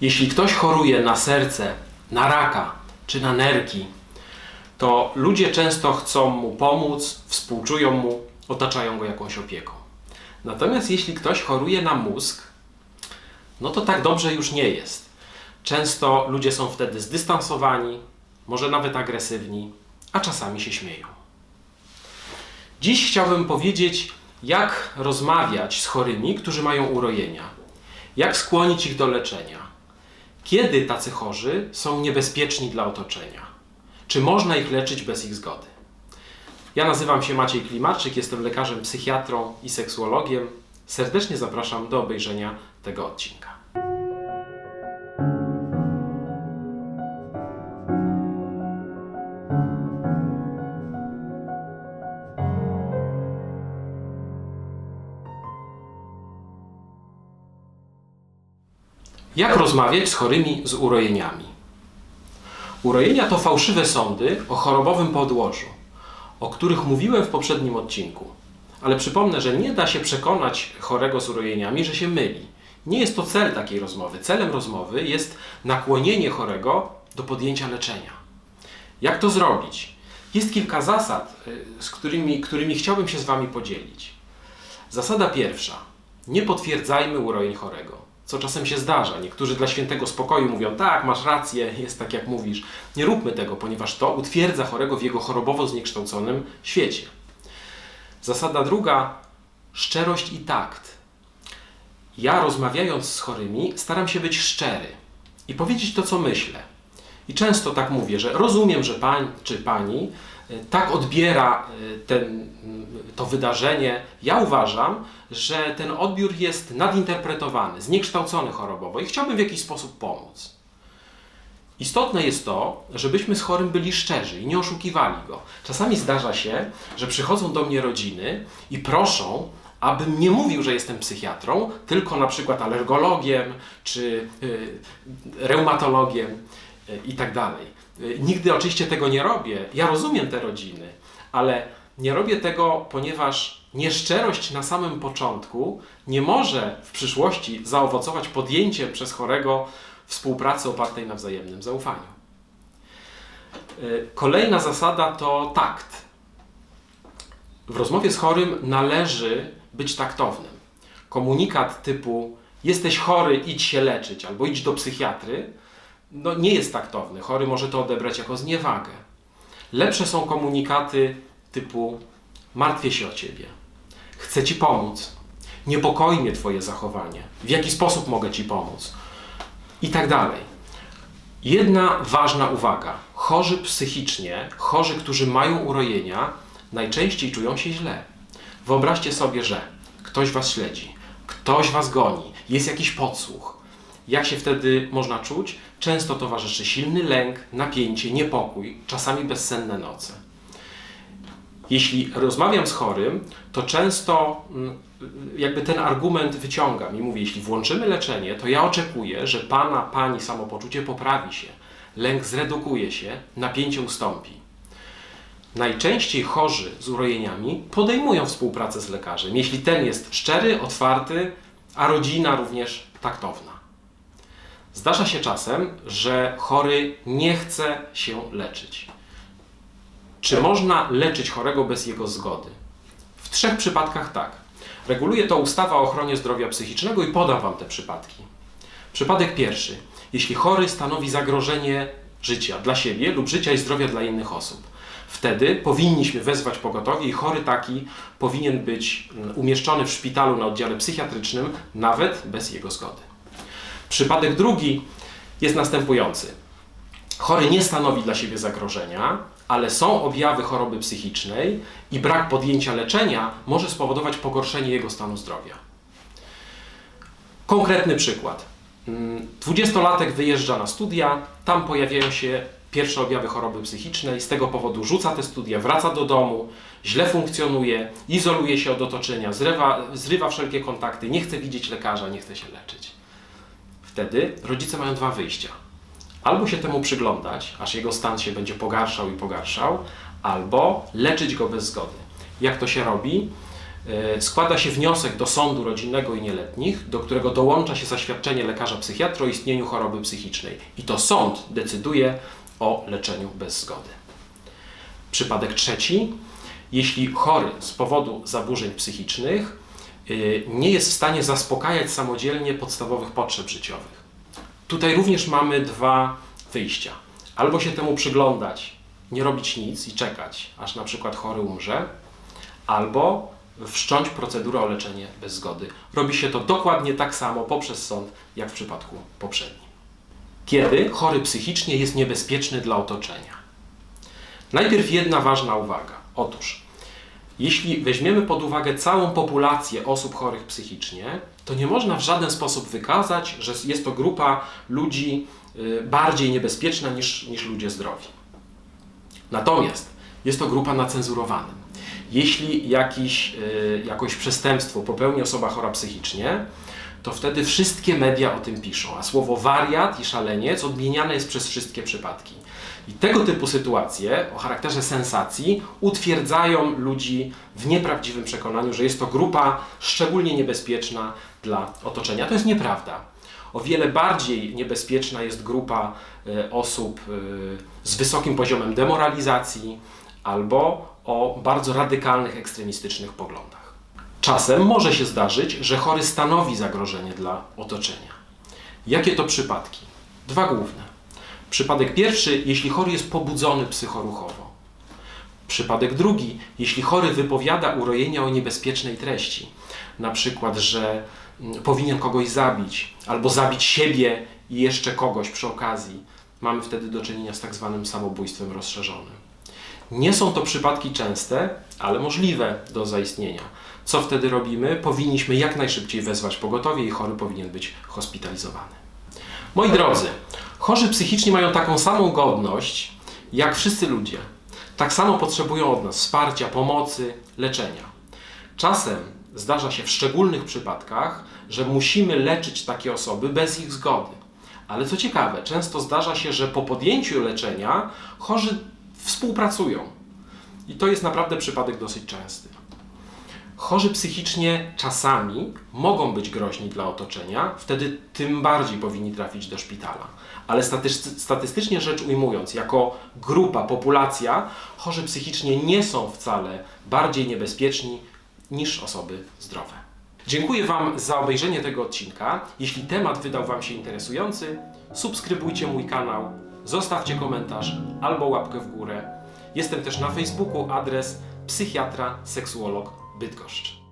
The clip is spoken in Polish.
Jeśli ktoś choruje na serce, na raka czy na nerki, to ludzie często chcą mu pomóc, współczują mu, otaczają go jakąś opieką. Natomiast jeśli ktoś choruje na mózg, no to tak dobrze już nie jest. Często ludzie są wtedy zdystansowani, może nawet agresywni, a czasami się śmieją. Dziś chciałbym powiedzieć, jak rozmawiać z chorymi, którzy mają urojenia, jak skłonić ich do leczenia, kiedy tacy chorzy są niebezpieczni dla otoczenia, czy można ich leczyć bez ich zgody. Ja nazywam się Maciej Klimarczyk, jestem lekarzem psychiatrą i seksuologiem. Serdecznie zapraszam do obejrzenia tego odcinka. Jak rozmawiać z chorymi z urojeniami? Urojenia to fałszywe sądy o chorobowym podłożu, o których mówiłem w poprzednim odcinku. Ale przypomnę, że nie da się przekonać chorego z urojeniami, że się myli. Nie jest to cel takiej rozmowy. Celem rozmowy jest nakłonienie chorego do podjęcia leczenia. Jak to zrobić? Jest kilka zasad, y, z którymi, którymi chciałbym się z Wami podzielić. Zasada pierwsza. Nie potwierdzajmy urojeń chorego co czasem się zdarza. Niektórzy dla świętego spokoju mówią, tak, masz rację, jest tak jak mówisz. Nie róbmy tego, ponieważ to utwierdza chorego w jego chorobowo zniekształconym świecie. Zasada druga, szczerość i takt. Ja rozmawiając z chorymi staram się być szczery i powiedzieć to, co myślę. I często tak mówię, że rozumiem, że pań czy pani tak odbiera e, ten, to wydarzenie. Ja uważam, że ten odbiór jest nadinterpretowany, zniekształcony chorobowo i chciałbym w jakiś sposób pomóc. Istotne jest to, żebyśmy z chorym byli szczerzy i nie oszukiwali go. Czasami zdarza się, że przychodzą do mnie rodziny i proszą, abym nie mówił, że jestem psychiatrą, tylko na przykład alergologiem czy y, reumatologiem i tak dalej. Nigdy oczywiście tego nie robię. Ja rozumiem te rodziny, ale nie robię tego, ponieważ nieszczerość na samym początku nie może w przyszłości zaowocować podjęciem przez chorego współpracy opartej na wzajemnym zaufaniu. Kolejna zasada to takt. W rozmowie z chorym należy być taktownym. Komunikat typu jesteś chory, idź się leczyć albo idź do psychiatry, no nie jest taktowny. Chory może to odebrać jako zniewagę. Lepsze są komunikaty typu martwię się o ciebie, chcę ci pomóc, niepokoi mnie twoje zachowanie, w jaki sposób mogę ci pomóc i tak dalej. Jedna ważna uwaga. Chorzy psychicznie, chorzy, którzy mają urojenia, najczęściej czują się źle. Wyobraźcie sobie, że ktoś was śledzi, ktoś was goni, jest jakiś podsłuch. Jak się wtedy można czuć? Często towarzyszy silny lęk, napięcie, niepokój, czasami bezsenne noce. Jeśli rozmawiam z chorym, to często mm, jakby ten argument wyciągam i mówię, jeśli włączymy leczenie, to ja oczekuję, że pana, pani samopoczucie poprawi się, lęk zredukuje się, napięcie ustąpi. Najczęściej chorzy z urojeniami podejmują współpracę z lekarzem, jeśli ten jest szczery, otwarty, a rodzina również taktowna. Zdarza się czasem, że chory nie chce się leczyć. Czy można leczyć chorego bez jego zgody? W trzech przypadkach tak. Reguluje to ustawa o ochronie zdrowia psychicznego i podam Wam te przypadki. Przypadek pierwszy. Jeśli chory stanowi zagrożenie życia dla siebie lub życia i zdrowia dla innych osób. Wtedy powinniśmy wezwać pogotowie i chory taki powinien być umieszczony w szpitalu na oddziale psychiatrycznym, nawet bez jego zgody. Przypadek drugi jest następujący. Chory nie stanowi dla siebie zagrożenia, ale są objawy choroby psychicznej i brak podjęcia leczenia może spowodować pogorszenie jego stanu zdrowia. Konkretny przykład. Dwudziestolatek wyjeżdża na studia, tam pojawiają się pierwsze objawy choroby psychicznej, z tego powodu rzuca te studia, wraca do domu, źle funkcjonuje, izoluje się od otoczenia, zrywa, zrywa wszelkie kontakty, nie chce widzieć lekarza, nie chce się leczyć. Wtedy rodzice mają dwa wyjścia albo się temu przyglądać, aż jego stan się będzie pogarszał i pogarszał, albo leczyć go bez zgody. Jak to się robi? e, składa się wniosek do sądu rodzinnego i nieletnich, do którego dołącza się zaświadczenie lekarza psychiatra o istnieniu choroby psychicznej. I to sąd decyduje o leczeniu bez zgody. Przypadek trzeci. Jeśli chory z powodu zaburzeń psychicznych nie jest w stanie zaspokajać samodzielnie podstawowych potrzeb życiowych. Tutaj również mamy dwa wyjścia. Albo się temu przyglądać, nie robić nic i czekać, aż na przykład chory umrze, albo wszcząć procedurę o leczenie bez zgody. Robi się to dokładnie tak samo poprzez sąd, jak w przypadku poprzednim. Kiedy chory psychicznie jest niebezpieczny dla otoczenia? Najpierw jedna ważna uwaga. Otóż, jeśli weźmiemy pod uwagę całą populację osób chorych psychicznie, to nie można w żaden sposób wykazać, że jest to grupa ludzi y, bardziej niebezpieczna niż, niż ludzie zdrowi. Natomiast jest to grupa na cenzurowanym. Jeśli jakiś, y, jakoś przestępstwo popełni osoba chora psychicznie, to wtedy wszystkie media o tym piszą, a słowo wariat i szaleniec odmieniane jest przez wszystkie przypadki. I tego typu sytuacje o charakterze sensacji utwierdzają ludzi w nieprawdziwym przekonaniu, że jest to grupa szczególnie niebezpieczna dla otoczenia. To jest nieprawda. O wiele bardziej niebezpieczna jest grupa e, osób e, z wysokim poziomem demoralizacji albo o bardzo radykalnych, ekstremistycznych poglądach. Czasem może się zdarzyć, że chory stanowi zagrożenie dla otoczenia. Jakie to przypadki? Dwa główne. Przypadek pierwszy, jeśli chory jest pobudzony psychoruchowo. Przypadek drugi, jeśli chory wypowiada urojenia o niebezpiecznej treści, na przykład, że mm, powinien kogoś zabić, albo zabić siebie i jeszcze kogoś przy okazji. Mamy wtedy do czynienia z tak zwanym samobójstwem rozszerzonym. Nie są to przypadki częste, ale możliwe do zaistnienia. Co wtedy robimy? Powinniśmy jak najszybciej wezwać pogotowie i chory powinien być hospitalizowany. Moi drodzy, chorzy psychicznie mają taką samą godność jak wszyscy ludzie. Tak samo potrzebują od nas wsparcia, pomocy, leczenia. Czasem zdarza się w szczególnych przypadkach, że musimy leczyć takie osoby bez ich zgody. Ale co ciekawe, często zdarza się, że po podjęciu leczenia chorzy współpracują. I to jest naprawdę przypadek dosyć częsty. Chorzy psychicznie czasami mogą być groźni dla otoczenia, wtedy tym bardziej powinni trafić do szpitala. Ale statystycznie, rzecz ujmując, jako grupa, populacja, chorzy psychicznie nie są wcale bardziej niebezpieczni niż osoby zdrowe. Dziękuję Wam za obejrzenie tego odcinka. Jeśli temat wydał Wam się interesujący, subskrybujcie mój kanał, zostawcie komentarz albo łapkę w górę. Jestem też na Facebooku, adres psychiatra, seksuolog Bydgoszcz.